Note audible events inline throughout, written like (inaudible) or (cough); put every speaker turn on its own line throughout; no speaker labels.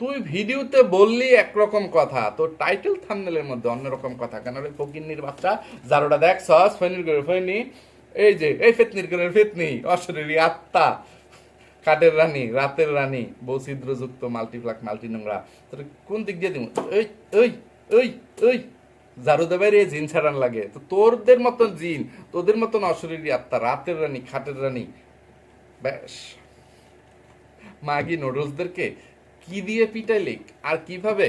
তুই ভিডিওতে বললি একরকম কথা তোর টাইটেল থামনেলের মধ্যে অন্যরকম কথা। কেন রে ফকিন্নির বাচ্চা? যারোটা দেখ, সস, ফেনির করে ফেনি। এই যে, এই ফেতনির করে ফেতনি, অশরীরী আত্মা। কাঠের রানী, রাতের রানী, বউ ছিদ্রযুক্ত, মাল্টিপ্লাক, মাল্টি নোংরা। তোর কোন দিক দিয়ে দিব? ওই ওই ওই ওই ঝাড়ু দেবে রে, জিন ছাড়ান লাগে। তো তোরদের মতন জিন, তোদের মতন অশরীরী আত্মা, রাতের রানী, খাটের রানী। ব্যাস। মাগি নুডলসদেরকে কি দিয়ে পিটাইলি? আর কীভাবে?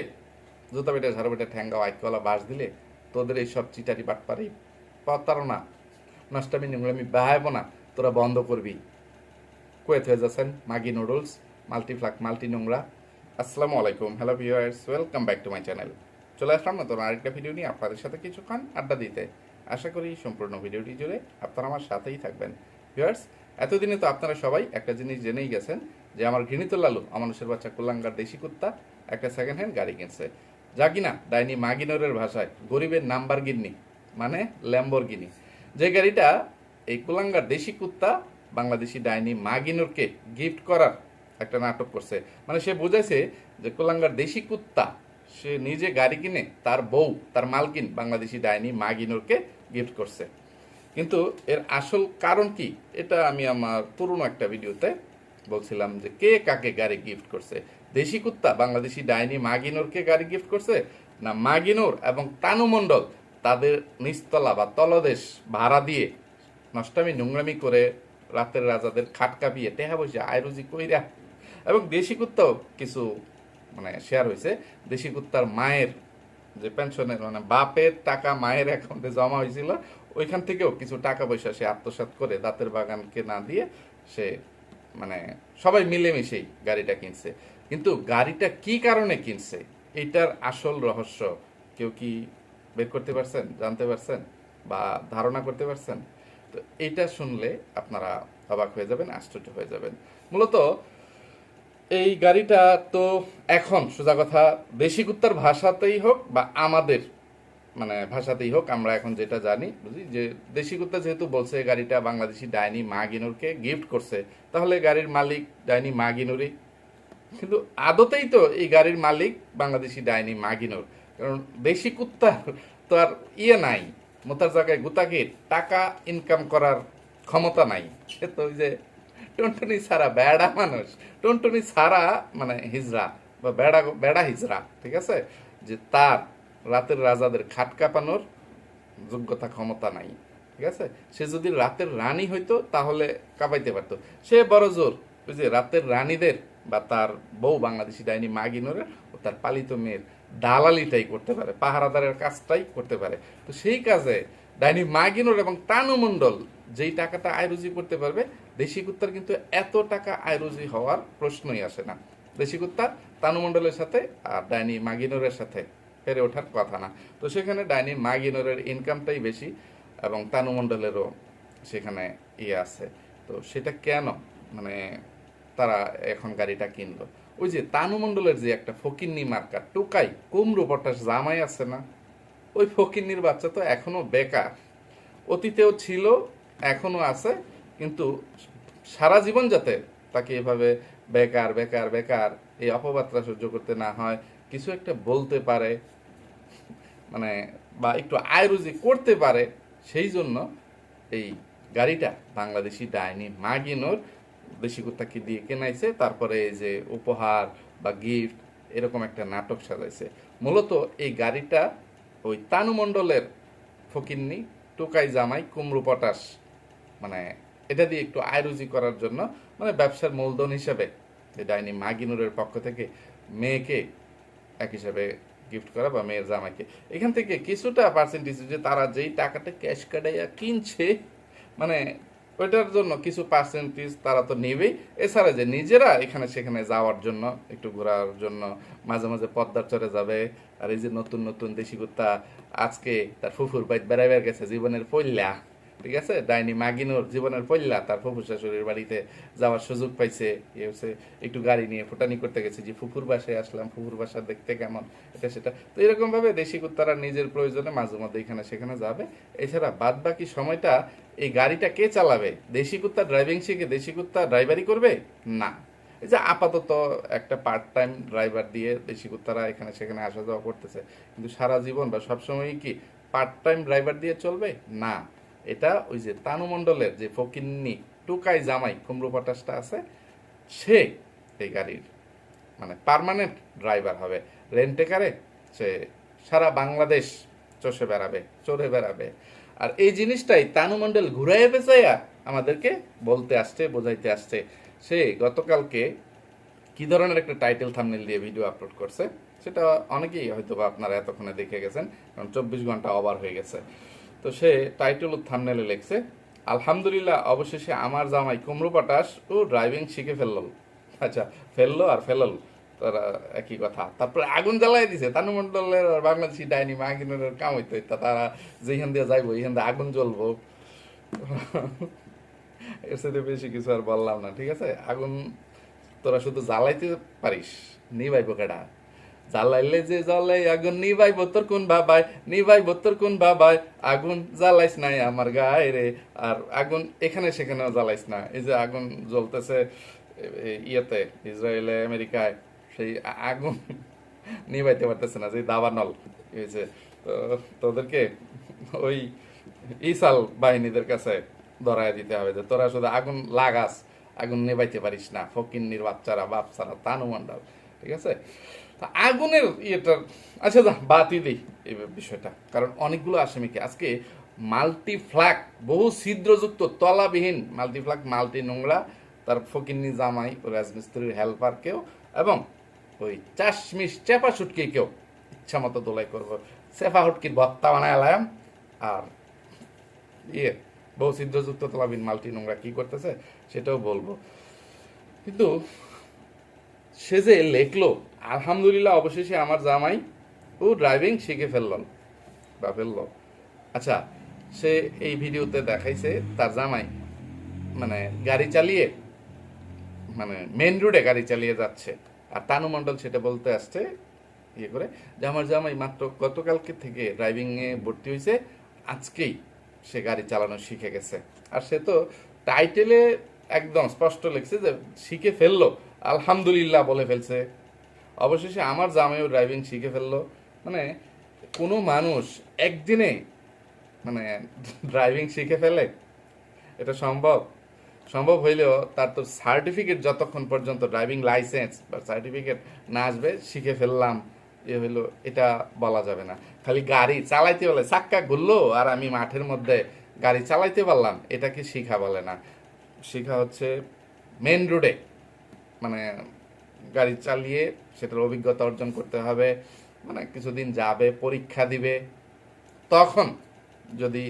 জুতা বেটা ঝাড়ু বেটা ঠ্যাঙ্গা আইকলা বাস দিলে তোদের এই সব চিটারি বাটপারি প্রতারণা নষ্টামি নোংরামি বাহাইব না, তোরা বন্ধ করবি। কুয়েত হয়ে যাচ্ছেন মাগি নুডলস, মাল্টিফ্লাক, মাল্টি নোংরা। আসসালামু আলাইকুম, hello viewers, welcome back to my channel. চলে আসলাম নতুন আরেকটা ভিডিও নিয়ে আপনাদের সাথে কিছুক্ষণ আড্ডা দিতে। আশা করি সম্পূর্ণ ভিডিওটি জুড়ে আপনারা আমার সাথেই থাকবেন। ভিউয়ার্স, এতদিনে তো আপনারা সবাই একটা জিনিস জেনেই গেছেন যে আমার ঘৃণিত লালু, অমানুষের বাচ্চা কুল্লাঙ্গার দেশি কুত্তা, একটা সেকেন্ড হ্যান্ড গাড়ি কিনছে। যা কিনা, ডাইনি মাগিনোরের ভাষায়, গরিবের নাম্বার গিন্নি মানে ল্যাম্বর গিনি যে গাড়িটা এই কুলাঙ্গার দেশি কুত্তা, বাংলাদেশি ডাইনি মাগিনোরকে গিফট করার একটা নাটক করছে। মানে সে বুঝাইছে যে কুলাঙ্গার দেশি কুত্তা, সে নিজে গাড়ি কিনে, তার বউ, তার মালকিন বাংলাদেশি ডাইনি মাগিনোরকে গিফট করছে। কিন্তু এর আসল কারণ কি? এটা আমি আমার পুরনো একটা ভিডিওতে বলছিলাম যে কে কাকে গাড়ি গিফট করছে? দেশি কুত্তা, বাংলাদেশি ডাইনি মাগিনোরকে গাড়ি গিফট করছে? না, মাগিনোর এবং তানু মণ্ডল তাদের নিস্তলা বা তলদেশ ভাড়া দিয়ে নষ্টামি নোংরামি করে রাতের রাজাদের খাট কাঁপিয়ে টেহা বসে আয়রুজি কইরা এবং দেশি কুত্তাও কিছু মানে শেয়ার হয়েছে দেশি কুত্তার মায়ের যে পেনশনের মানে বাপের টাকা মায়ের অ্যাকাউন্টে জমা হয়েছিল ওইখান থেকেও কিছু টাকা পয়সা সে আত্মসাৎ করে দাঁতের বাগানকে না দিয়ে সে সবাই মিলেমিশেই গাড়িটা কিনছে। কিন্তু গাড়িটা কি কারণে কিনছে? এটার আসল রহস্য কেউ কি বের করতে পারছেন, জানতে পারছেন বা ধারণা করতে পারছেন? তো এটা শুনলে আপনারা অবাক হয়ে যাবেন, আশ্চর্য হয়ে যাবেন। মূলত এই গাড়িটা তো এখন সোজা কথা, দেশি কুত্তার ভাষাতেই হোক বা আমাদের মানে ভাষাতেই হোক, আমরা এখন যেটা জানি বুঝি যে দেশি কুত্তা যেহেতু বলছে, গাড়িটা বাংলাদেশি ডাইনি মাগিনুরকে গিফট করছে, তাহলে গাড়ির মালিক ডাইনি মাগিনুরই কিন্তু আদতেই তো এই গাড়ির মালিক বাংলাদেশি ডাইনি মাগিনুর কারণ দেশি কুত্তার তো আর ইয়ে নাই, মোতার জায়গায় গুতাকে টাকা ইনকাম করার ক্ষমতা নাই। সে তো ওই যে টুনটুনি ছাড়া বেড়া মানুষ। টুনটুনি ছাড়া মানে হিজরা বা বেড়া বেড়া হিজড়া, ঠিক আছে? যে তার রাতের রাজাদের খাট কাঁপানোর যোগ্যতা ক্ষমতা নাই, ঠিক আছে? সে যদি রাতের রানী হইতো, তাহলে কাঁপাইতে পারতো। সে বড় জোর, ওই যে রাতের রানীদের বা তার বউ বাংলাদেশি ডাইনি মাগিনোরে ও তার পালিত মেয়ের দালালিটাই করতে পারে, পাহারাদারের কাজটাই করতে পারে। তো সেই কাজে ডাইনি মাগিনোর এবং তানু মণ্ডল যেই টাকাটা আয়রুজি করতে পারবে, দেশি কুত্তার কিন্তু এত টাকা আয়রুজি হওয়ার প্রশ্নই আসে না। দেশি কুত্তার তানু মণ্ডলের সাথে আর ডাইনি মাগিনোরের সাথে। পেরে ওঠার কথা না। তো সেখানে ডাইনি মাগিনোরের ইনকামটাই বেশি এবং তানুমণ্ডলেরও সেখানে ইয়ে আছে। তো সেটা কেন? মানে তারা এখন গাড়িটা কিনলো। ওই যে তানু মণ্ডলের যে একটা ফকিন্নি মার্কা, টোকাই, কুমড়ো, পটাশ জামাই আছে না? ওই ফকিন্নির বাচ্চা তো এখনও বেকার। অতীতেও ছিল, এখনও আছে, কিন্তু সারা জীবন যাতে তাকে এভাবে বেকার বেকার বেকার এই অপবাত্রা সহ্য করতে না হয়, কিছু একটা বলতে পারে। মানে বা একটু আয় রুজি করতে পারে, সেই জন্য এই গাড়িটা বাংলাদেশি ডাইনি মাগিনোর দেশি কুত্তাকে দিয়ে কেনাইছে। তারপরে এই যে উপহার বা গিফট, এরকম একটা নাটক সাজাইছে। মূলত এই গাড়িটা ওই তানুমণ্ডলের ফকিন্নি, টোকাই জামাই, কুমড়ু পটাশ মানে এটা দিয়ে একটু আয়রুজি করার জন্য মানে ব্যবসার মূলধন হিসেবে এই ডাইনি মাগিনুরের পক্ষ থেকে মেয়েকে এক হিসাবে গিফট করা বা মেয়ের জামাইকে এখান থেকে কিছুটা পার্সেন্টেজ যে তারা যেই টাকাটা ক্যাশ কাটাইয়া কিনছে মানে ওইটার জন্য কিছু পার্সেন্টেজ তারা তো নেবেই। এছাড়া যে নিজেরা এখানে সেখানে যাওয়ার জন্য, একটু ঘোরার জন্য, মাঝে মাঝে পদ্মার চরে যাবে। আর এই যে নতুন নতুন দেশি কুত্তা আজকে তার ফুফুর বাইত বেড়াইবার গেছে, জীবনের পল্লা ঠিক আছে? ডাইনি মাগিনোর জীবনের পল্লা তার ফুফুর শাশুড়ির বাড়িতে যাওয়ার সুযোগ পাইছে। ইয়ে হচ্ছে একটু গাড়ি নিয়ে ফুটানি করতে গেছে যে ফুফুর বাসায় আসলাম, ফুফুর বাসা দেখতে কেমন? এটা সেটা। তো এরকমভাবে দেশি কুত্তারা নিজের প্রয়োজনে মাঝে মধ্যে এখানে সেখানে যাবে। এছাড়া বাদ বাকি সময়টা এই গাড়িটা কে চালাবে? দেশি কুত্তা ড্রাইভিং শিখে দেশি কুত্তা ড্রাইভারি করবে? না। এই যে আপাতত একটা পার্ট টাইম ড্রাইভার দিয়ে দেশি কুত্তারা এখানে সেখানে আসা যাওয়া করতেছে, কিন্তু সারা জীবন বা সবসময় কি পার্ট টাইম ড্রাইভার দিয়ে চলবে? না। এটা ওই যে তানু মণ্ডলের যে ফকিন্নি টুকাই জামাই কুমড়ো পটাশটা আছে, সে এই গাড়ির মানে পার্মানেন্ট ড্রাইভার হবে। রেন্টেকারে সে সারা বাংলাদেশ চষে বেড়াবে, চড়ে বেড়াবে। আর এই জিনিসটাই তানু মণ্ডল ঘুরাইয়া পেঁচাইয়া আমাদেরকে বলতে আসছে, বোঝাইতে আসছে। সে গতকালকে কি ধরনের একটা টাইটেল থামনেল দিয়ে ভিডিও আপলোড করছে, সেটা অনেকেই হয়তো বা আপনারা এতক্ষণে দেখে গেছেন, কারণ চব্বিশ ঘণ্টা ওভার হয়ে গেছে। তো সে টাইটেল ও থামনেলে লিখছে, আলহামদুলিল্লাহ, অবশেষে আমার জামাই কুমড়ো পটাশ ও ড্রাইভিং শিখে ফেলল। আচ্ছা ফেলল আর ফেলল, তারা একই কথা। তারপরে আগুন জ্বালাই দিছে। তানু মন্ডলের আর বাংলাদেশি ডাইনি মাগিনের কাম হইতো তারা যেখান দিয়ে যাইবো, এইখান দিয়ে আগুন জ্বলবো। এর সাথে বেশি কিছু আর বললাম না, ঠিক আছে? আগুন তোরা শুধু জ্বালাইতে পারিস, নিবাইবো কেডা? জ্বালাইলে যে জ্বলাই, আগুন নিবাইব তোর কোন বাবাই নিবাইব তোর কোন বাবাই। আগুন জ্বালাইস নাই আমার গায়ে রে, আর আগুন এখানে সেখানেও জ্বালাইস না। এই যে আগুন জ্বলতেছে ইয়েতে, ইসরায়েলে, আমেরিকায়, সেই আগুন (laughs) নিবাইতে পারতেছে না যে দাবানল। হয়েছে তো তোদেরকে ওই ইসাল বাহিনীদের কাছে ধরায় দিতে হবে যে, তোরা শুধু আগুন লাগাস, আগুন নেবাইতে পারিস না, ফকিন্নির বাচ্চারা বাপসারা তানু মন্ডল ঠিক আছে? তা আগুনের ইয়েটা আচ্ছা যা, বাতি দিই এই বিষয়টা। কারণ অনেকগুলো আসামিকে। আজকে মাল্টি ফ্ল্যাগ বহু ছিদ্রযুক্ত, তলাবিহীন মাল্টি ফ্ল্যাগ মাল্টি নোংরা, তার ফকিন্নি জামাই, ও রাজমিস্ত্রির হেল্পারকেও এবং ওই চাশমিশ চেপা সুটকিকেও ইচ্ছা মতো দোলাই করব। চেপা হুটকির ভত্তা বানায় এলাম। আর ইয়ে বহু ছিদ্রযুক্ত, তলাবিহীন, মাল্টি নোংরা কি করতেছে, সেটাও বলব। কিন্তু সে যে লেখলো, আলহামদুলিল্লাহ, অবশেষে আমার জামাই ও ড্রাইভিং শিখে ফেলল বা ফেলল। আচ্ছা সে এই ভিডিওতে দেখাইছে তার জামাই মানে গাড়ি চালিয়ে মানে মেন রোডে গাড়ি চালিয়ে যাচ্ছে। আর তানু মণ্ডল সেটা বলতে আসছে ইয়ে করে, যে আমার জামাই মাত্র গতকালকে থেকে ড্রাইভিংয়ে ভর্তি হয়েছে আজকেই সে গাড়ি চালানো শিখে গেছে। আর সে তো টাইটেলে একদম স্পষ্ট লিখছে যে শিখে ফেলল আলহামদুলিল্লাহ বলে ফেলছে। অবশেষে আমার জামাইও ড্রাইভিং শিখে ফেলল। মানে কোনো মানুষ একদিনে মানে ড্রাইভিং শিখে ফেলে, এটা সম্ভব? সম্ভব হইলেও তার তো সার্টিফিকেট যতক্ষণ পর্যন্ত ড্রাইভিং লাইসেন্স বা সার্টিফিকেট না আসবে, শিখে ফেললাম। এ হইল, এটা বলা যাবে না। খালি গাড়ি চালাইতে বলে, চাক্কা ঘুরলো, আর আমি মাঠের মধ্যে গাড়ি চালাইতে পারলাম। এটাকে শিখা বলে না। শিখা হচ্ছে মেন রোডে মানে গাড়ি চালিয়ে সেটার অভিজ্ঞতা অর্জন করতে হবে মানে কিছুদিন যাবে, পরীক্ষা দিবে। তখন যদি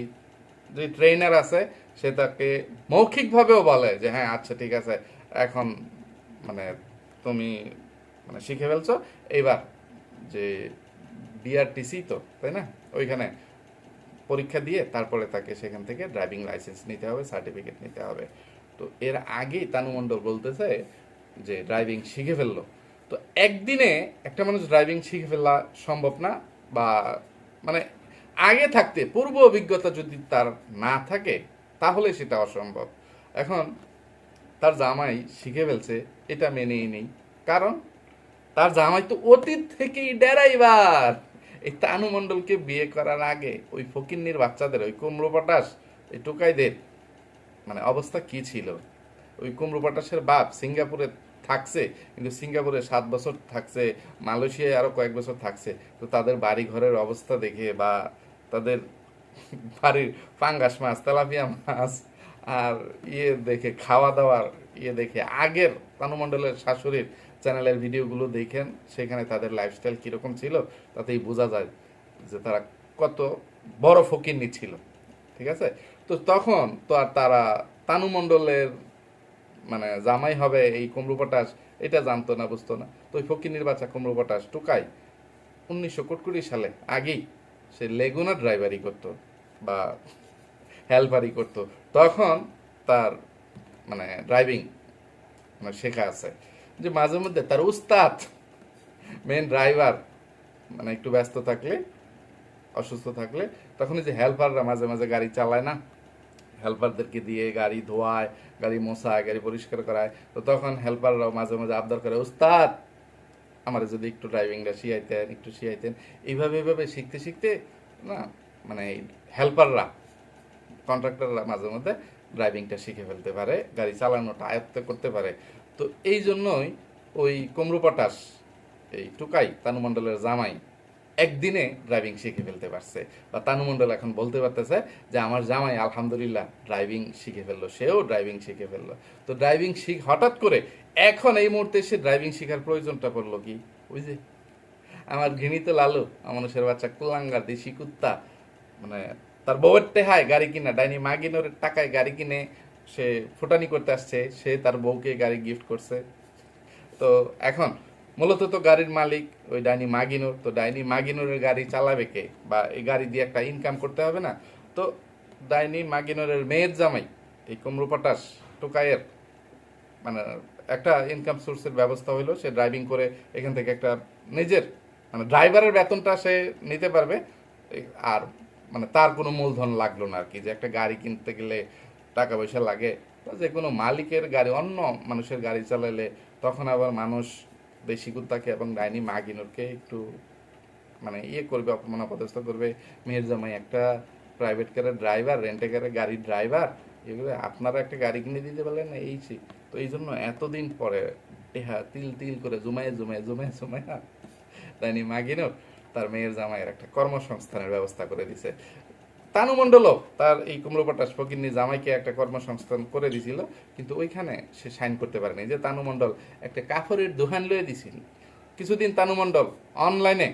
যদি ট্রেনার আছে সে তাকে মৌখিকভাবেও বলে যে হ্যাঁ আচ্ছা ঠিক আছে, এখন মানে তুমি মানে শিখে ফেলছো। এইবার যে বিআরটিসি তো, তাই না? ওইখানে পরীক্ষা দিয়ে তারপরে তাকে সেখান থেকে ড্রাইভিং লাইসেন্স নিতে হবে সার্টিফিকেট নিতে হবে। তো এর আগেই তানু মণ্ডল বলতেছে যে ড্রাইভিং শিখে ফেলল। তো একদিনে একটা মানুষ ড্রাইভিং শিখে ফেলা সম্ভব না বা মানে আগে থাকতে, পূর্ব অভিজ্ঞতা যদি তার না থাকে, তাহলে সেটা অসম্ভব। এখন তার জামাই শিখে ফেলছে, এটা মেনেই নেই। কারণ তার জামাই তো অতীত থেকেই ড্রাইভার। এই তানু মণ্ডলকে বিয়ে করার আগে ওই ফকিন্নির বাচ্চাদের, ওই কুমড়ো পটাশ, এই টোকাইদের মানে অবস্থা কি ছিল? ওই কুমড়ো পটাশের বাপ সিঙ্গাপুরে থাকছে, কিন্তু সিঙ্গাপুরে সাত বছর থাকছে, মালয়েশিয়ায় আরও কয়েক বছর থাকছে, তো তাদের বাড়ি ঘরের অবস্থা দেখে বা তাদের (laughs) বাড়ির পাঙ্গাস মাছ, তেলাপিয়া মাছ আর ইয়ে দেখে খাওয়া দাওয়ার ইয়ে দেখে, আগের তানুমণ্ডলের শাশুড়ির চ্যানেলের ভিডিওগুলো দেখেন, সেখানে তাদের লাইফস্টাইল কীরকম ছিল, তাতেই বোঝা যায় যে তারা কত বড় ফকিরনি ছিল, ঠিক আছে? তো তখন তো আর তারা তানুমণ্ডলের মানে জামাই হবে এই কুমড়ো পটাশ, এটা জানতো না, বুঝতো না। তো ওই ফকিরনির বাচ্চা কুমড়ো পটাশ টুকাই উনিশশো কোটকুড়ি সালে আগেই সে লেগুনা ড্রাইভারি করতো বা হেল্পারি করতো। তখন তার মানে ড্রাইভিং মানে শেখা আছে যে মাঝে মধ্যে তার উস্তাদ মেন ড্রাইভার মানে একটু ব্যস্ত থাকলে, অসুস্থ থাকলে তখন যে হেল্পাররা মাঝে মাঝে গাড়ি চালায় না হেল্পারদেরকে দিয়ে গাড়ি ধোয়ায়, গাড়ি মোছায়, গাড়ি পরিষ্কার করায়, তো তখন হেল্পাররাও মাঝে মাঝে আবদার করে উস্তাদ আমার যদি একটু ড্রাইভিংটা শিখাইতেন, একটু শিখাইতেন। এইভাবে এইভাবে শিখতে শিখতে, না মানে হেল্পাররা কন্ট্রাক্টররা মাঝে মধ্যে ড্রাইভিংটা শিখে ফেলতে পারে, গাড়ি চালানোটা আয়ত্ত করতে পারে। তো এই জন্যই ওই কুমড়ো পটাশ, এই টুকাই তানুমণ্ডলের জামাই একদিনে ড্রাইভিং শিখে ফেলতে পারছে। বা তানু তানুমণ্ডল এখন বলতে পারতেছে যে, আমার জামাই আলহামদুলিল্লাহ ড্রাইভিং শিখে ফেলল, সেও ড্রাইভিং শিখে ফেলল। তো ড্রাইভিং শিখ, হঠাৎ করে এখন এই মুহূর্তে সে ড্রাইভিং শেখার প্রয়োজনটা পড়ল কি? যে, আমার ঘৃণিত লালু মানুষের বাচ্চা কুলাঙ্গা দেশি কুত্তা মানে তার বউয়ের টেহায় গাড়ি কিনা, ডাইনি মাগিনোর টাকায় গাড়ি কিনে সে ফুটানি করতে আসছে, সে তার বউকে গাড়ি গিফট করছে। তো এখন মূলত তো গাড়ির মালিক ওই ডাইনি মাগিনুর, তো ডাইনি মাগিনুরের গাড়ি চালাবে কে? বা এই গাড়ি দিয়ে একটা ইনকাম করতে হবে না? তো ডাইনি মাগিনুরের মেয়ের জামাই, এই কুমড়ো পটাশ টোকাইয়ের মানে একটা ইনকাম সোর্সের ব্যবস্থা হইল, সে ড্রাইভিং করে এখান থেকে একটা নিজের মানে ড্রাইভারের বেতনটা সে নিতে পারবে। আর মানে তার কোনো মূলধন লাগল না আর কি, যে একটা গাড়ি কিনতে গেলে টাকা পয়সা লাগে। যে কোনো মালিকের গাড়ি, অন্য মানুষের গাড়ি চালালে তখন আবার মানুষ দেশি কুত্তাকে এবং ডাইনি মাগিনুরকে একটু মানে ইয়ে করবে, অপমান অপদস্থ করবে মেয়ের জামাই একটা প্রাইভেট কারের ড্রাইভার রেন্টে কারের গাড়ির ড্রাইভার এগুলো আপনারা একটা গাড়ি কিনে দিতে পারলেন এই সেই। তো এই জন্য এতদিন পরে টেহা তিল তিল করে জুমায় জুমায় জুমায় জুমায় তাইনি মাগিনুর তার মেয়ের জামাইয়ের একটা কর্মসংস্থানের ব্যবস্থা করে দিছে তানু মণ্ডলও তার এই কুমড়ো পটাশ ফকিন্নি জামাইকে একটা কর্মসংস্থান করে দিছিল, কিন্তু ওইখানে সে সাইন করতে পারেনি। যে তানু মণ্ডল একটা কাপড়ের দোকান লয়ে দিছিল। কিছুদিন তানু মণ্ডল অনলাইনে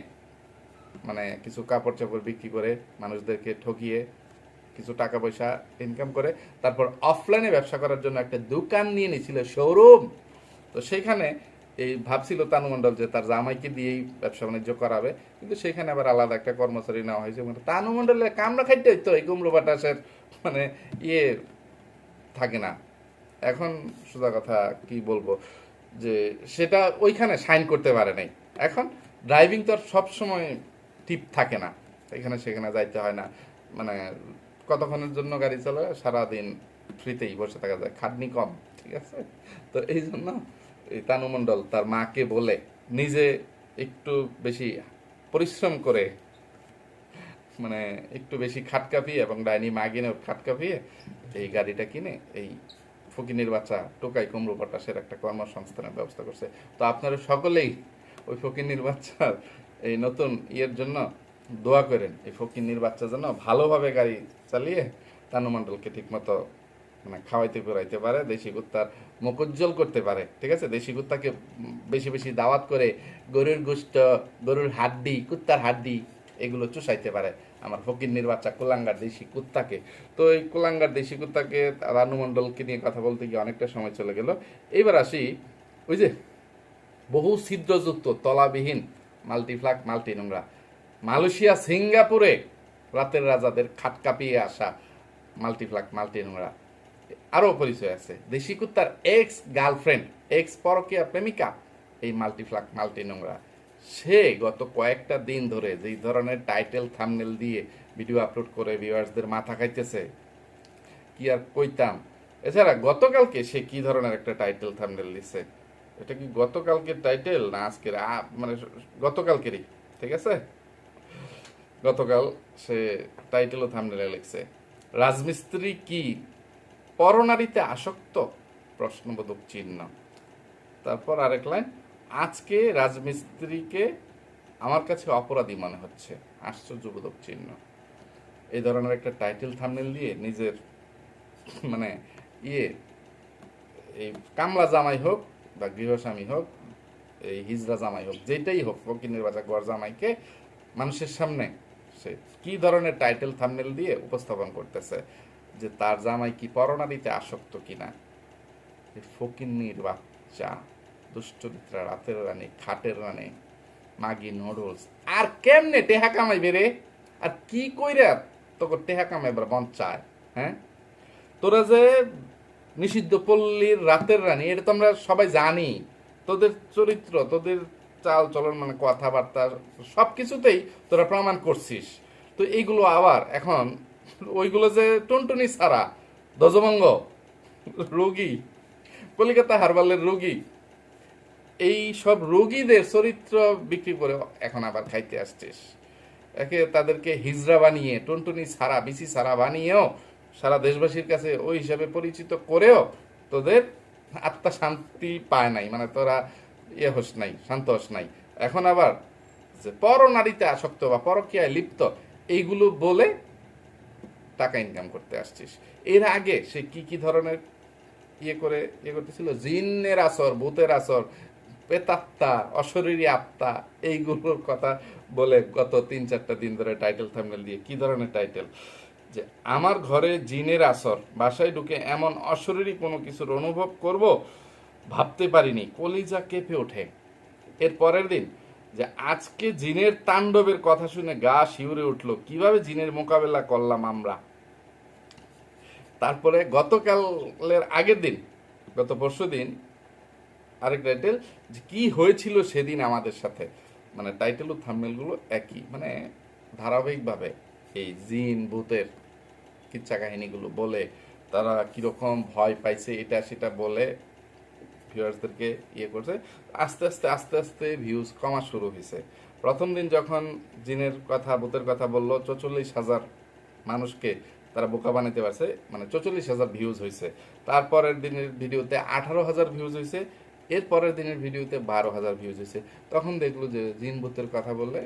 মানে কিছু কাপড় চাপড় বিক্রি করে মানুষদেরকে ঠকিয়ে কিছু টাকা পয়সা ইনকাম করে, তারপর অফলাইনে ব্যবসা করার জন্য একটা দোকান নিয়ে নিয়েছিল শোরুম তো সেখানে এই ভাবছিল তানু মণ্ডল যে তার জামাইকে দিয়েই ব্যবসা বাণিজ্য করাবে, কিন্তু সেখানে আবার আলাদা একটা কর্মচারী নেওয়া হয়েছে। মানে তানু মণ্ডলের কামড়া খাইতে হইতো, এই কুমড়ো বাটাসের মানে ইয়ে থাকে না। এখন সোজা কথা কি বলব? যে সেটা ওইখানে সাইন করতে পারে নাই। এখন ড্রাইভিং তো আর সবসময় টিপ থাকে না। এখানে সেখানে যাইতে হয় না। মানে কতক্ষণের জন্য গাড়ি চালায় সারাদিন ফ্রিতেই বসে থাকা যায়। খাটনি কম, ঠিক আছে? তো এই জন্য এই তানু মণ্ডল তার মাকে বলে নিজে একটু বেশি পরিশ্রম করে মানে একটু বেশি খাট কাঁপিয়ে এবং ডাইনি মাগিনেও খাট কাঁপিয়ে এই গাড়িটা কিনে এই ফকিনির বাচ্চা টোকাই কুমড়ো পটাশের একটা কর্মসংস্থানের ব্যবস্থা করছে। তো আপনারা সকলেই ওই ফকিনির বাচ্চার এই নতুন ইয়ের জন্য দোয়া করেন, এই ফকিনির বাচ্চা যেন ভালোভাবে গাড়ি চালিয়ে তানুমণ্ডলকে ঠিকমতো মানে খাওয়াইতে পড়াইতে পারে, দেশি কুত্তার মুখ উজ্জ্বল করতে পারে, ঠিক আছে? দেশি কুত্তাকে বেশি বেশি দাওয়াত করে গরুর গোস্ত গরুর হাড্ডি, কুত্তার হাড্ডি এগুলো চুষাইতে পারে। আমার ফকিন্নির বাচ্চা কুলাঙ্গার দেশি কুত্তাকে। তো এই কুলাঙ্গার দেশি কুত্তাকে রানুমণ্ডলকে নিয়ে কথা বলতে গিয়ে অনেকটা সময় চলে গেল। এবার আসি ওই যে বহু ছিদ্রযুক্ত তলাবিহীন মাল্টিফ্লাক মাল্টি নোংরা মালয়েশিয়া, সিঙ্গাপুরে রাতের রাজাদের খাট কাঁপিয়ে আসা মাল্টিফ্লাক মাল্টি নোংরা আরও পরিচয় আছে। দেশি কুত্তার এক্স গার্লফ্রেন্ড এক্স পরকীয়া প্রেমিকা, এই মাল্টিফ্লাক মাল্টি নোংরা সে গত কয়েকটা দিন ধরে যেই ধরনের টাইটেল থামনেল দিয়ে ভিডিও আপলোড করে ভিউয়ার্সদের মাথা খাইতেছে, কি আর কইতাম? এছাড়া গতকালকে সে কি ধরনের একটা টাইটেল থামনেল দিছে? এটা কি গতকালকের টাইটেল না আজকের? মানে গতকালকেরই, ঠিক আছে? গতকাল সে টাইটেল ও থামনেলে লিখছে, রাজমিস্ত্রি কি পরনারীতে আসক্ত? প্রশ্নবোধক চিহ্ন। তারপর আরেক লাইন, আজকে রাজমিস্ত্রিকে আমার কাছে অপরাধী মনে হচ্ছে। আশ্চর্যবোধক চিহ্ন। এই ধরনের একটা টাইটেল থামনেল দিয়ে নিজের মানে ইয়ে এই কামলা জামাই হোক বা গৃহস্বামী হোক, এই হিজরা জামাই হোক যেটাই হোক, ফকিনের বাজা গড় জামাইকে মানুষের সামনে সে কি ধরনের টাইটেল থামনেল দিয়ে উপস্থাপন করতেছে? যে তার জামাই কি পরনারীতে আসক্ত কিনা? ফকিন্নির বাচ্চা, দুশ্চরিত্রা, রাতের রানী, খাটের রানী, মাগি নুডলস। আর কেমনে টেহা কামাইবে রে? আর কি কইরা তোকে টেহা কামাইবার মন চায় হ্যাঁ? তোরা যে নিষিদ্ধ পল্লীর রাতের রানী, এটা তো আমরা সবাই জানি। তোদের চরিত্র, তোদের চাল চলন মানে কথাবার্তা সব কিছুতেই তোরা প্রমাণ করছিস। তো এইগুলো আবার এখন ওইগুলো যে টুনটুনি ছাড়া দজমঙ্গ রোগী, কলিকাতা হারবালের রোগী, এই সব রোগীদের চরিত্র বিক্রি করে এখন আবার খাইতে আসছিস। একে তাদেরকে হিজড়া বানিয়ে, টুনটুনি সারা বিসি সারা বানিয়েও, সারা দেশবাসীর কাছে ওই হিসাবে পরিচিত করেও তোদের আত্মা শান্তি পায় নাই মানে তোরা ইয়ে হোস নাই, শান্ত হোস নাই। এখন আবার যে পর নারীতে আসক্ত বা পরকীয়ায় লিপ্ত, এইগুলো বলে টাকা ইনকাম করতে আসছিস। এর আগে সে কি কি ধরনের ইয়ে করে ইয়ে করতেছিল? জিনের আসর, ভূতের আসর পেতাত্মা অশরীরী আত্মা, এইগুলোর কথা বলে গত তিন, চারটা দিন ধরে টাইটেল থামনেল দিয়ে। কি ধরনের টাইটেল যে আমার ঘরে জিনের আসর, বাসায় ঢুকে এমন অশরীরী কোনো কিছুর অনুভব করব, ভাবতে পারিনি, কলিজা কেঁপে ওঠে। এর পরের দিন, যে আজকে জিনের তাণ্ডবের কথা শুনে গা শিউরে উঠল, কীভাবে জিনের মোকাবেলা করলাম আমরা? তারপরে গতকালের আগের দিন, গত পরশু দিন আরেক টাইটেল যে কী হয়েছিল সেদিন আমাদের সাথে। মানে টাইটেল ও থাম্বনেলগুলো একই। মানে ধারাবাহিকভাবে এই জিন ভূতের কিচ্ছা কাহিনীগুলো বলে, তারা কীরকম ভয় পাইছে, এটা সেটা বলে ভিউয়ার্সদেরকে ইয়ে করছে। আস্তে আস্তে আস্তে আস্তে ভিউজ কমা শুরু হয়েছে প্রথম দিন যখন জিনের কথা, ভূতের কথা বলল, চৌচল্লিশ হাজার মানুষকে তারা বোকা বানাতে পারছে মানে চৌচল্লিশ হাজার ভিউজ হয়েছে তারপরের দিনের ভিডিওতে আঠারো হাজার ভিউজ হয়েছে এর পরের দিনের ভিডিওতে বারো হাজার ভিউজ হয়েছে তখন দেখল যে জিন ভূতের কথা বললে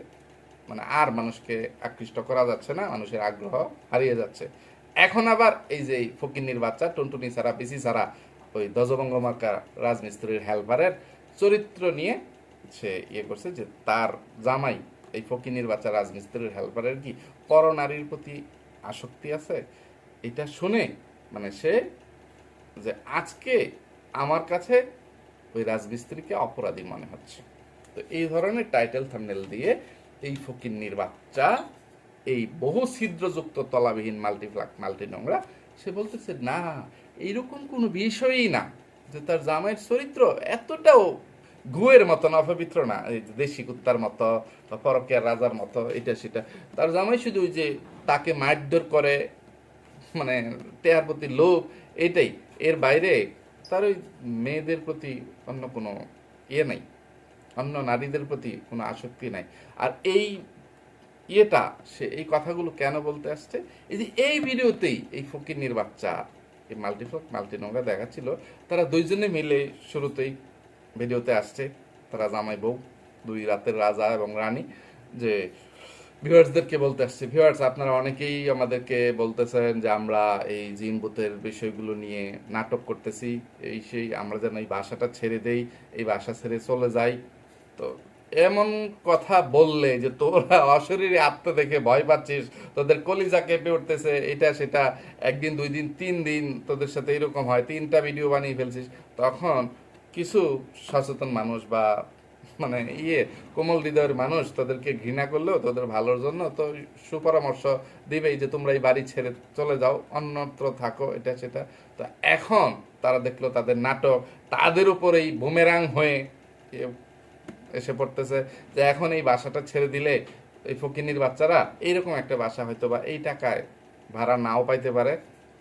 মানে আর মানুষকে আকৃষ্ট করা যাচ্ছে না, মানুষের আগ্রহ হারিয়ে যাচ্ছে। এখন আবার এই যে ফকিন্নির বাচ্চা, টুনটুনি ছাড়া পিসি ছাড়া ওই দজবঙ্গ মার্কা রাজমিস্ত্রির হেল্পারের চরিত্র নিয়ে সে ইয়ে করছে যে তার জামাই, এই ফকিন্নির বাচ্চা রাজমিস্ত্রির হেল্পারের কি পরনারীর প্রতি আসক্তি আছে, এটা শুনে মানে সে যে আজকে আমার কাছে ওই রাজমিস্ত্রিকে অপরাধী মনে হচ্ছে। তো এই ধরনের টাইটেল থাম্বনেল দিয়ে এই ফকিন্নির বাচ্চা, এই বহু ছিদ্রযুক্ত তলাবিহীন মাল্টিপ্লাক মাল্টি নোংরা, সে বলতেছে, না, এইরকম কোনো বিষয়ই না যে তার জামাইয়ের চরিত্র এতটাও গুয়ের মতো না অপবিত্র না দেশি কুত্তার মতো, বা পরকিয়ার রাজার মতো, এটা সেটা। তার জামাই শুধু ওই যে তাকে মারধর করে মানে টেয়ার প্রতি লোভ, এটাই। এর বাইরে তার ওই মেয়েদের প্রতি অন্য কোনো ইয়ে নাই। অন্য নারীদের প্রতি কোনো আসক্তি নাই। আর এই ইয়েটা, সে এই কথাগুলো কেন বলতে আসছে? এই যে এই ভিডিওতেই এই ফকিরনির বাচ্চা, এই মাল্টিফ্লক মাল্টি নোংরা দেখাচ্ছিল, তারা দুইজনে মিলে শুরুতেই ভিডিওতে আসছে, তারা জামাই বউ, দুই রাতের রাজা এবং রানী, যে ভিউয়ার্সদেরকে বলতে আসছে, ভিউয়ার্স, আপনারা অনেকেই আমাদেরকে বলতেছেন যে আমরা এই জিন বুথের বিষয়গুলো নিয়ে নাটক করতেছি, এই সেই, আমরা যেন এই বাসাটা ছেড়ে দেই, এই বাসা ছেড়ে চলে যাই। তো এমন কথা বললে যে তোরা অশরীরে আত্মা দেখে ভয় পাচ্ছিস, তোদের কলিজা কেঁপে উঠতেছে, এটা, সেটা, একদিন, দুই দিন, তিন দিন তোদের সাথে এরকম হয়, তিনটা ভিডিও বানিয়ে ফেলছিস, তখন কিছু সচেতন মানুষ বা মানে ইয়ে কোমল হৃদয়ের মানুষ তাদেরকে ঘৃণা করলেও তোদের ভালোর জন্য তো সুপরামর্শ দিবেই যে তোমরা এই বাড়ি ছেড়ে চলে যাও, অন্যত্র থাকো, এটা সেটা। তো এখন তারা দেখল তাদের নাটক, তাদের উপরেই বুমেরাং হয়ে এসে পড়তেছে যে এখন এই বাসাটা ছেড়ে দিলে এই ফকিনির বাচ্চারা এইরকম একটা বাসা হয়তো বা এই টাকায় ভাড়া নাও পাইতে পারে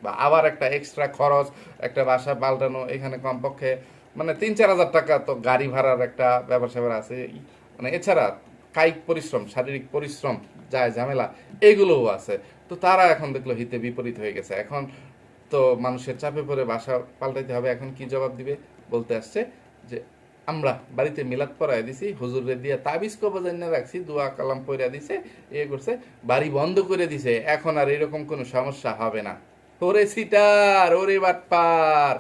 বা আবার একটা এক্সট্রা খরচ, একটা বাসা পাল্টানো এখানে কমপক্ষে মানে তিন, চার হাজার টাকা তো গাড়ি ভাড়ার একটা ব্যাপার স্যাপার আছে। মানে এছাড়া কায়িক পরিশ্রম, শারীরিক পরিশ্রম, যায় ঝামেলা, এগুলোও আছে। তো তারা এখন দেখল হিতে বিপরীত হয়ে গেছে। এখন তো মানুষের চাপে পড়ে বাসা পাল্টাইতে হবে। এখন কি জবাব দিবে বলতে আসছে যে, আমরা বাড়িতে মিলাদ পড়াই দিছি হুজুরে দিয়ে তাবিজ কবজান্য রাখছি, দোয়া কালাম পড়া দিছে, এ করছে, বাড়ি বন্ধ করে দিছে। এখন আর এরকম কোনো সমস্যা হবে না। ওরে সিটার, ওরে বাটপার।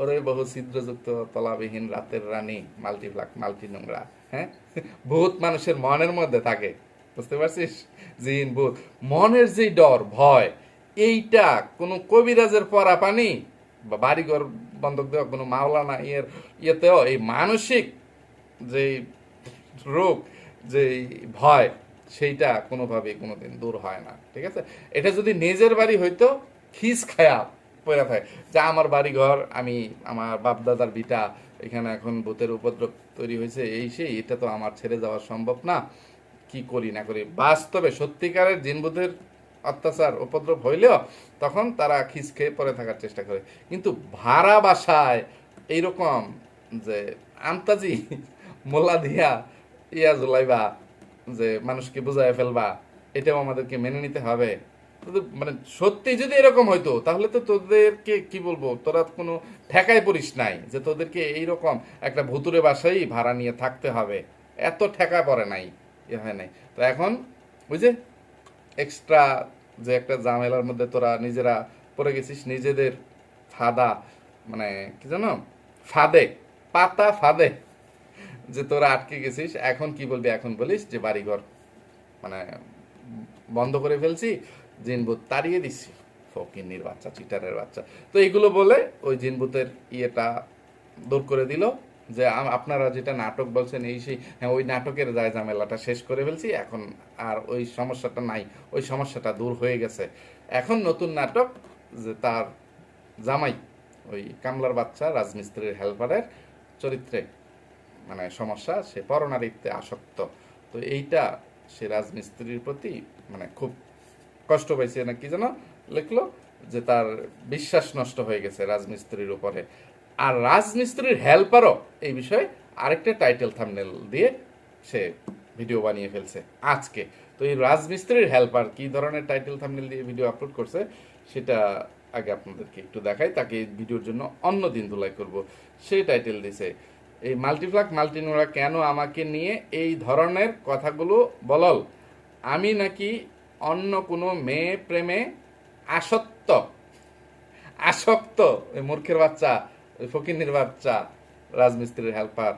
ওরে বহু ছিদ্রযুক্ত তলাবিহীন রাতের রানী, মাল্টিপ্লাক মাল্টি নোংরা হ্যাঁ? ভূত মানুষের মনের মধ্যে থাকে, বুঝতে পারছিস? জিন, ভূত, মনের যে ডর, ভয়, এইটা কোনো কবিরাজের পরা পানি বা বাড়িঘর বন্ধক দেওয়া, কোনো মাওলানা ইয়ের ইয়েতেও এই মানসিক যে রোগ যে ভয়, সেইটা কোনোভাবেই কোনোদিন দূর হয় না, ঠিক আছে? এটা যদি নিজের বাড়ি হইতো, খিস খায়া পড়ে থাকে। যা আমার বাড়ি ঘর আমি আমার বাপ দাদার ভিটা, এখানে এখন ভূতের উপদ্রব তৈরি হয়েছে, এই সেই, এটা তো আমার ছেড়ে যাওয়া সম্ভব না। কি করি না করি? বাস্তবে সত্যিকারের জিন ভূতের অত্যাচার, উপদ্রব হইলেও তখন তারা খিস খেয়ে পরে থাকার চেষ্টা করে। কিন্তু ভাড়া বাসায় এইরকম যে আমতাজি মোলা দিয়া, ইয়া জুলাইবা, যে মানুষকে বুঝায় ফেলবা, এটাও আমাদেরকে মেনে নিতে হবে। মানে সত্যি যদি এরকম হইতো, তাহলে তো তোদেরকে কি বলব, তোরা কোনো ঠেকায় পড়িস নাই যে তোদেরকে এইরকম একটা ভুতুরে বাসাই ভাড়া নিয়ে থাকতে হবে। এত ঠেকা পড়ে নাই ইয়ে হয় নাই। তো এখন ওই যে এক্সট্রা যে একটা জামেলার মধ্যে তোরা নিজেরা পড়ে গেছিস, নিজেদের ফাদা মানে কি জানো ফাদে, পাতা ফাদে যে তোরা আটকে গেছিস। এখন কি বলবি, এখন বলিস যে বাড়িঘর মানে বন্ধ করে ফেলছি। জিনবুত তাড়িয়ে দিচ্ছি ফকিন্নির বাচ্চা চিটারের বাচ্চা। তো এইগুলো বলে ওই জিনবুতের ইয়েটা দূর করে দিল যে আপনারা যেটা নাটক বলছেন, এই সেই হ্যাঁ ওই নাটকের যায় ঝামেলাটা শেষ করে ফেলছি, এখন আর ওই সমস্যাটা নাই। ওই সমস্যাটা দূর হয়ে গেছে। এখন নতুন নাটক যে তার জামাই, ওই কামলার বাচ্চা, রাজমিস্ত্রির হেল্পারের চরিত্রে মানে সমস্যা, সে পরনারীত্বে আসক্ত। তো এইটা সে রাজমিস্ত্রির প্রতি মানে খুব কষ্ট পাইছে না কি যেন লিখলো যে তার বিশ্বাস নষ্ট হয়ে গেছে রাজমিস্ত্রির উপরে। আর রাজমিস্ত্রির হেল্পারও এই বিষয়ে আরেকটা টাইটেল থামনেল দিয়ে সে ভিডিও বানিয়ে ফেলছে আজকে। তো এই রাজমিস্ত্রির হেল্পার কি ধরনের টাইটেল থামনেল দিয়ে ভিডিও আপলোড করছে, সেটা আগে আপনাদেরকে একটু দেখাই। তাকে এই ভিডিওর জন্য অন্য দিন ধুলাই করব। সেই টাইটেল দিছে, এই মাল্টিপ্লাক মাল্টিনোরা কেন আমাকে নিয়ে এই ধরনের কথাগুলো বলল? আমি নাকি অন্য কোনো মেয়ে প্রেমে আসক্ত। আসক্ত। ওই মূর্খের বাচ্চা, ওই ফকিন্নির বাচ্চা, রাজমিস্ত্রির হেল্পার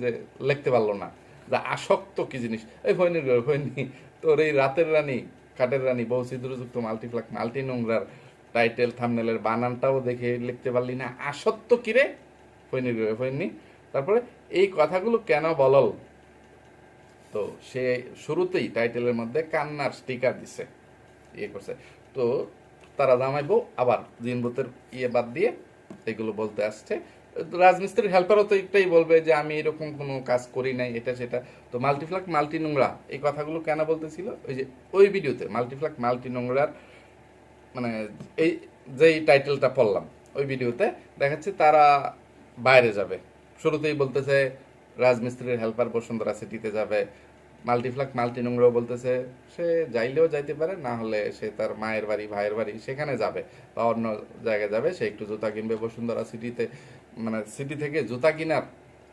যে লিখতে পারল না। যে আসক্ত কি জিনিস? এই ভৈনির ভৈনি তোর এই রাতের রানী, কাঠের রানী বহু ছিদ্রযুক্ত মাল্টিপ্লাক, মাল্টি নোংরার টাইটেল, থামনেলের বানানটাও দেখে লিখতে পারলি না। আসক্ত কিরে ফৈনির ফৈনি, তারপরে এই কথাগুলো কেন বলল? তো সে শুরুতেই টাইটেলের মধ্যে কান্নার স্টিকার দিছে ইয়ে করছে। তো তারা জামাইবো আবার জিনবুতের ইয়ে বাদ দিয়ে এগুলো বলতে আসছে। রাজমিস্ত্রির হেল্পারও তো একটাই বলবে যে, আমি এরকম কোনো কাজ করি নাই, এটা সেটা। তো মাল্টিফ্লাক মাল্টি নোংরা এই কথাগুলো কেন বলতেছিল? ওই যে, ওই ভিডিওতে মাল্টিফ্লাক মাল্টি নোংরার মানে এই যেই টাইটেলটা পড়লাম, ওই ভিডিওতে দেখাচ্ছে তারা বাইরে যাবে। শুরুতেই বলতেছে রাজমিস্ত্রির হেল্পার বসুন্ধরা সিটিতে যাবে। মাল্টিফ্লাক মাল্টি নোংরাও বলতেছে, সে যাইলেও যাইতে পারে, না হলে সে তার মায়ের বাড়ি, ভাইয়ের বাড়ি সেখানে যাবে বা অন্য জায়গায় যাবে। সে একটু জুতা কিনবে বসুন্ধরা সিটিতে মানে সিটি থেকে জুতা কেনার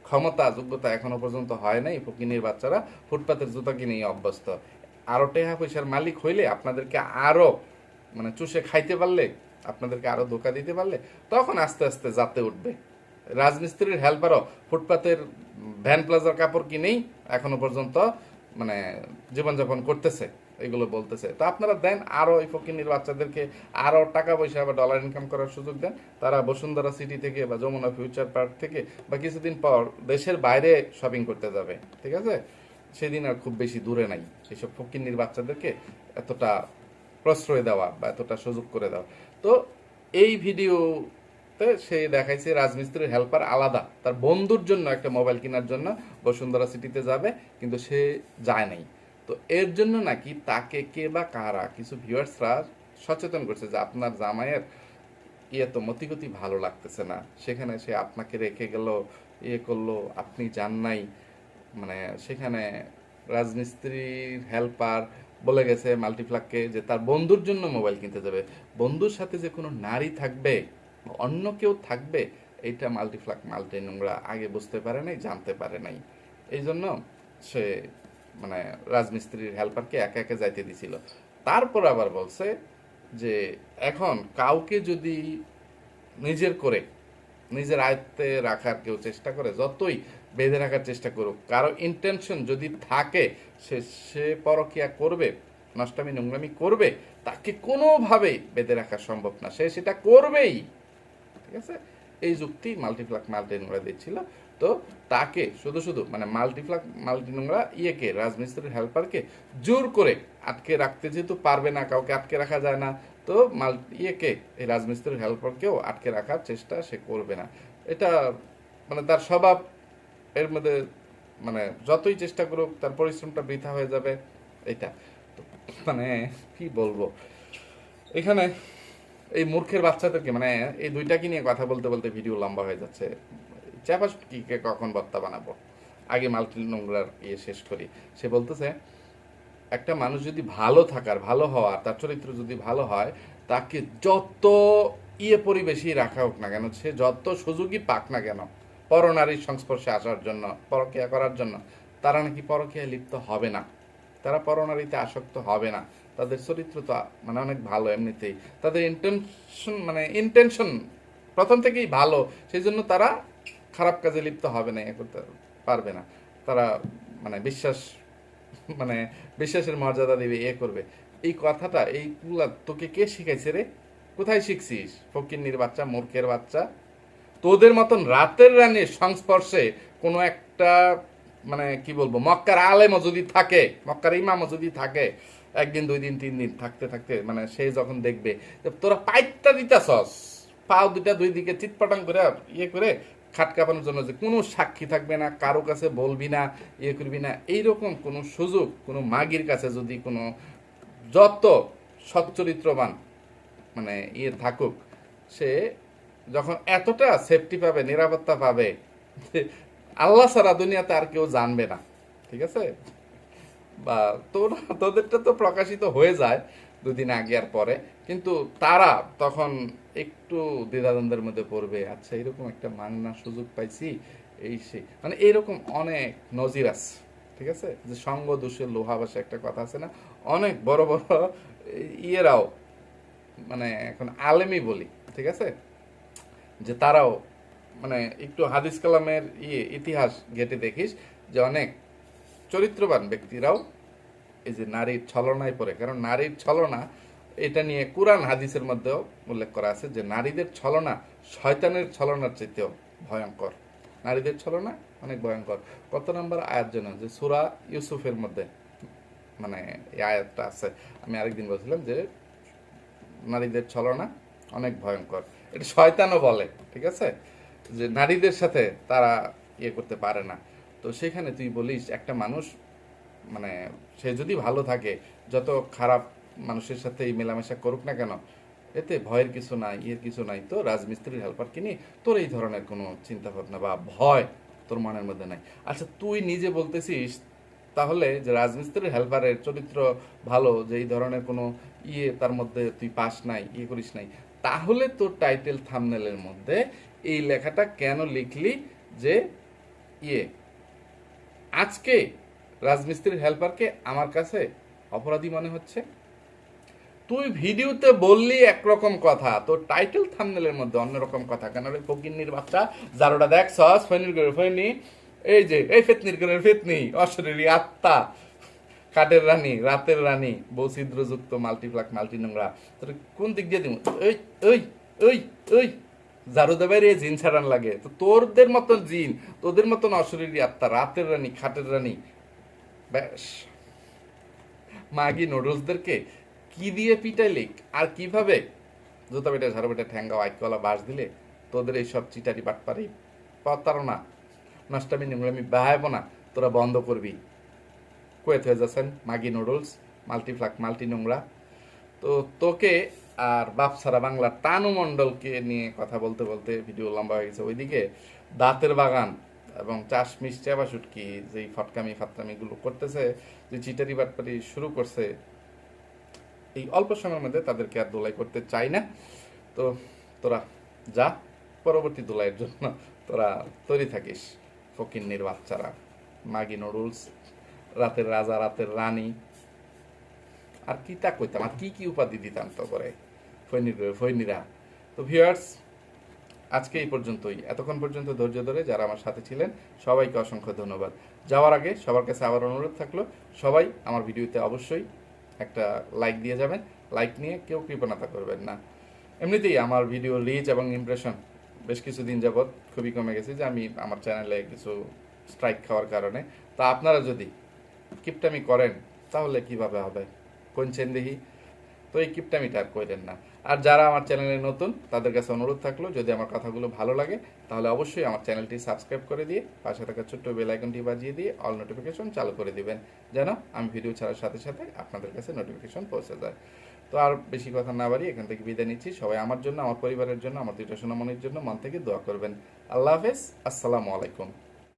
ক্ষমতা, যোগ্যতা এখনও পর্যন্ত হয় নাই ফকিনির বাচ্চারা। ফুটপাতের জুতা কিনেই অভ্যস্ত। আরও টেহা পয়সার মালিক হইলে আপনাদেরকে আরও মানে চুষে খাইতে পারলে, আপনাদেরকে আরও ধোকা দিতে পারলে, তখন আস্তে আস্তে যাতে উঠবে। রাজমিস্ত্রির হেল্পারও ফুটপাতের ভ্যান প্লাজার কাপড় কিনেই এখনও পর্যন্ত মানে জীবনযাপন করতেছে, এগুলো বলতেছে। তো আপনারা দেন, আরও এই ফকিনির বাচ্চাদেরকে আরও টাকা পয়সা বা ডলার ইনকাম করার সুযোগ দেন। তারা বসুন্ধরা সিটি থেকে বা যমুনা ফিউচার পার্ক থেকে বা কিছুদিন পর দেশের বাইরে শপিং করতে যাবে, ঠিক আছে? সেদিন আর খুব বেশি দূরে নাই। এইসব ফকিন্নির বাচ্চাদেরকে এতটা প্রশ্রয় দেওয়া বা এতটা সুযোগ করে দেওয়া। তো এই ভিডিওতে সে দেখাইছে রাজমিস্ত্রির হেল্পার আলাদা। তার বন্ধুর জন্য একটা মোবাইল কেনার জন্য বসুন্ধরা সিটিতে যাবে, কিন্তু সে যায় নাই। তো এর জন্য নাকি তাকে কে বা কারা কিছু ভিউয়ার্সরা সচেতন করছে যে আপনার জামাইয়ের ইয়ে তো মতিগতি ভালো লাগতেছে না? সেখানে সে আপনাকে রেখে গেল ইয়ে করল, আপনি যান নাই। মানে সেখানে রাজমিস্ত্রির হেল্পার বলে গেছে মাল্টিপ্লাককে যে তার বন্ধুর জন্য মোবাইল কিনতে যাবে। বন্ধুর সাথে যে কোনো নারী থাকবে অন্য কেউ থাকবে, এইটা মাল্টিফ্লাক মাল্টি নোংরা আগে বুঝতে পারে নাই, জানতে পারে নাই। এই জন্য সে মানে রাজমিস্ত্রির হেল্পারকে একা একা যাইতে দিছিল। তারপর আবার বলছে যে, এখন কাউকে যদি নিজের করে, নিজের আয়ত্তে রাখার কেউ চেষ্টা করে, যতই বেঁধে রাখার চেষ্টা করুক, কারও ইন্টেনশন যদি থাকে, সে সে পরকিয়া করবে, নষ্টামি, নোংরামি করবে, তাকে কোনোভাবেই বেঁধে রাখা সম্ভব না। সে সেটা করবেই। ঠিক আছে এই যুক্তি মাল্টিপ্লাক মাল্টি নোংরা দিচ্ছিল। তো তাকে শুধু শুধু মানে মাল্টিপ্লাক মাল্টি নোংরা ইয়েকে, রাজমিস্ত্রির হেল্পারকে জোর করে আটকে রাখতে যেহেতু পারবে না, কাউকে আটকে রাখা যায় না, তো মাল, ইয়েকে, এই রাজমিস্ত্রির হেল্পারকেও আটকে রাখার চেষ্টা সে করবে না। এটা মানে তার স্বভাব, এর মধ্যে মানে যতই চেষ্টা করুক তার পরিশ্রমটা বৃথা হয়ে যাবে এটা মানে কি বলব? এখানে এই মূর্খের বাচ্চাদেরকে মানে এই দুইটাকে নিয়ে কথা বলতে বলতে ভিডিও লম্বা হয়ে যাচ্ছে। চাপাস কিকে কখন বত্তা বানাবো? আগে মাল্টি নোংরার ইয়ে শেষ করি। সে বলতেছে, একটা মানুষ যদি ভালো থাকার, ভালো হওয়ার, তার চরিত্র যদি ভালো হয়, তাকে যত ইয়ে পরিবেশই রাখা হোক না কেন, সে যত সুযোগই পাক না কেন, পরনারীর সংস্পর্শে আসার জন্য, পরকিয়া করার জন্য, তারা নাকি পরকিয়ায় লিপ্ত হবে না। তারা পরনারীতে আসক্ত হবে না। তাদের চরিত্র তো মানে অনেক ভালো এমনিতেই। তাদের ইন্টেনশন মানে ইন্টেনশন প্রথম থেকেই ভালো সেই জন্য তারা খারাপ কাজে লিপ্ত হবে না করতে পারবে না। তারা মানে বিশ্বাস মানে বিশ্বাসের মর্যাদা দেবে, এ করবে। এই কথাটা, এই কুলা তোকে কে শিখাইছে রে? কোথায় শিখছিস? ফকিন্নির বাচ্চা, মূর্খের বাচ্চা? তোদের মতন রাতের রানীর সংস্পর্শে কোনো একটা মানে কি বলব, মক্কার আলেমও যদি থাকে, মক্কার ইমামও যদি থাকে একদিন, দুই দিন, তিন দিন থাকতে থাকতে মানে সে যখন দেখবে তোরা পাইটটা দিতাছস, পাও দুইটা দুই দিকে চিৎপটাং করে ইয়ে করে খাট কাঁপানোর জন্য যে কোনো সাক্ষী থাকবে না, কারও কাছে বলবি না ইয়ে করবি না, এইরকম কোনো সুযোগ, কোনো মাগির কাছে যদি কোনো যত সচ্চরিত্রবান মানে ইয়ে থাকুক, সে যখন এতটা সেফটি পাবে, নিরাপত্তা পাবে আল্লাহ সারা দুনিয়াতে আর কেউ জানবে না, ঠিক আছে? বা তোর, তোদেরটা তো প্রকাশিত হয়ে যায় দুদিন আগে আর পরে। কিন্তু তারা তখন একটু দ্বিধাদ্বন্দ্বের মধ্যে পড়বে আচ্ছা এরকম একটা মাংনা সুযোগ পাইছি, এই সেই মানে এরকম অনেক নজির আছে, ঠিক আছে? যে সঙ্গ দোষের লোহা বাসা একটা কথা আছে না? অনেক বড় বড় ইয়েরাও মানে এখন আলেমি বলি, ঠিক আছে? যে তারাও মানে একটু হাদিস কালামের ইয়ে ইতিহাস ঘেটে দেখিস যে অনেক চরিত্রবান ব্যক্তিরাও এই যে নারীর ছলনায় পড়ে। কারণ নারীর ছলনা, এটা নিয়ে কোরআন হাদিসের মধ্যেও উল্লেখ করা আছে যে নারীদের ছলনা শয়তানের ছলনার চাইতেও ভয়ঙ্কর। নারীদের ছলনা অনেক ভয়ঙ্কর। কত নম্বর আয়াত যেন যে সুরা ইউসুফের মধ্যে মানে এই আয়াতটা আছে। আমি আরেকদিন বলছিলাম যে নারীদের ছলনা অনেক ভয়ঙ্কর। এটা শয়তানও বলে, ঠিক আছে? যে নারীদের সাথে তারা ইয়ে করতে পারে না। তো সেখানে তুই বলিস, একটা মানুষ মানে সে যদি ভালো থাকে, যত খারাপ মানুষের সাথে মেলামেশা করুক না কেন, এতে ভয়ের কিছু নাই, ইয়ের কিছু নাই। তো রাজমিস্ত্রির হেল্পার কিনি তোর এই ধরনের কোনো চিন্তা ভাবনা বা ভয় তোর মনের মধ্যে নাই। আচ্ছা তুই নিজে বলতেছিস তাহলে যে রাজমিস্ত্রির হেল্পারের চরিত্র ভালো, যে এই ধরনের কোনো ইয়ে তার মধ্যে তুই পাস নাই ইয়ে করিস নাই, তাহলে তোর টাইটেল থামনেলের মধ্যে এই লেখাটা কেন লিখলি যে ইয়ে আজকে রাজমিস্ত্রির হেল্পারকে আমার কাছে অপরাধী মনে হচ্ছে। তুই ভিডিওতে বললি একরকম কথা, তোর টাইটেল থামনেলের মধ্যে অন্যরকম কথা। কেন রে ফকিন্নির বাচ্চা? যারোটা দেখছস ফেনির করে ফেনি। এই যে, এই ফেতনির করে ফেতনি, অশরীরী আত্মা, কাঠের রানী, রাতের রানী বৌছিদ্রযুক্ত মাল্টিপ্লাক মাল্টি নোংরা তোর কোন দিক দিয়ে দিব? ওই ওই ওই ওই। ঝাড়ু দেবের এই জিন ছাড়ান লাগে। তো তোরদের মতন জিন, তোদের মতন অশরীরী আত্মা, রাতের রানী, খাটের রানী। ব্যাস। মাগি নুডলসদেরকে কি দিয়ে পিটাইলি? আর কীভাবে? জুতা বেটা ঝাড়ু বেটা ঠ্যাঙ্গা আইকলা বাস দিলে তোদের এই সব চিটারি পাটপারি প্রতারণা নষ্টামি, নোংরামি বাহাইব না, তোরা বন্ধ করবি। কুয়েত হয়ে যাচ্ছেন মাগি নুডলস, মাল্টিফ্লাক, মাল্টি নোংরা। তো তোকে আর বাপসারা বাংলা টানু মণ্ডলকে নিয়ে কথা বলতে বলতে ভিডিও লম্বা হয়ে গেছে। ওইদিকে দাঁতের বাগান এবং চাশমিশ চেবা শুটকি, যেই ফটকামি ফাটকামিগুলো করতেছে, যে চিটারি বাটপারি শুরু করছে, এই অল্প সময়ের মধ্যে তাদেরকে আর দোলাই করতে চাই না। তো তোরা যা, পরবর্তী দোলাইয়ের জন্য তোরা তৈরি থাকিস, ফকিন্নির বাচ্চারা, মাগি নুডলস, রাতের রাজা, রাতের রানী আর কি তা কইতাম? আর কি কি উপাধি দিতাম তো করে ফৈনিরা। তো ভিউয়ার্স আজকে এই পর্যন্তই। এতক্ষণ পর্যন্ত ধৈর্য ধরে যারা আমার সাথে ছিলেন, সবাইকে অসংখ্য ধন্যবাদ। যাওয়ার আগে সবার কাছে আবার অনুরোধ থাকল, সবাই আমার ভিডিওতে অবশ্যই একটা লাইক দিয়ে যাবেন। লাইক নিয়ে কেউ কৃপণতা করবেন না। এমনিতেই আমার ভিডিও রিচ এবং ইমপ্রেশন বেশ কিছুদিন যাবৎ খুবই কমে গেছে যে আমি আমার চ্যানেলে কিছু স্ট্রাইক খাওয়ার কারণে। তা আপনারা যদি কিপটামি করেন, তাহলে কীভাবে হবে? কোন চেন্দেহি তো এই কিপটামিটা আর করেন না। আর যারা আমার চ্যানেলে নতুন, তাদের কাছে অনুরোধ থাকল, যদি আমার কথাগুলো ভালো লাগে, তাহলে অবশ্যই আমার চ্যানেলটি সাবস্ক্রাইব করে দিয়ে পাশে থাকা ছোট্ট বেল আইকনটি বাজিয়ে দিয়ে অল নোটিফিকেশন চালু করে দিবেন, যেন আমি ভিডিও ছাড়ার সাথে সাথে আপনাদের কাছে নোটিফিকেশন পৌঁছে যায়। তো আর বেশি কথা না বাড়ি এখান থেকে বিদায় নিচ্ছি। সবাই আমার জন্য, আমার পরিবারের জন্য, আমার দুইটা সোনামণির জন্য মন থেকে দোয়া করবেন। আল্লাহ হাফেজ, আসসালামু আলাইকুম।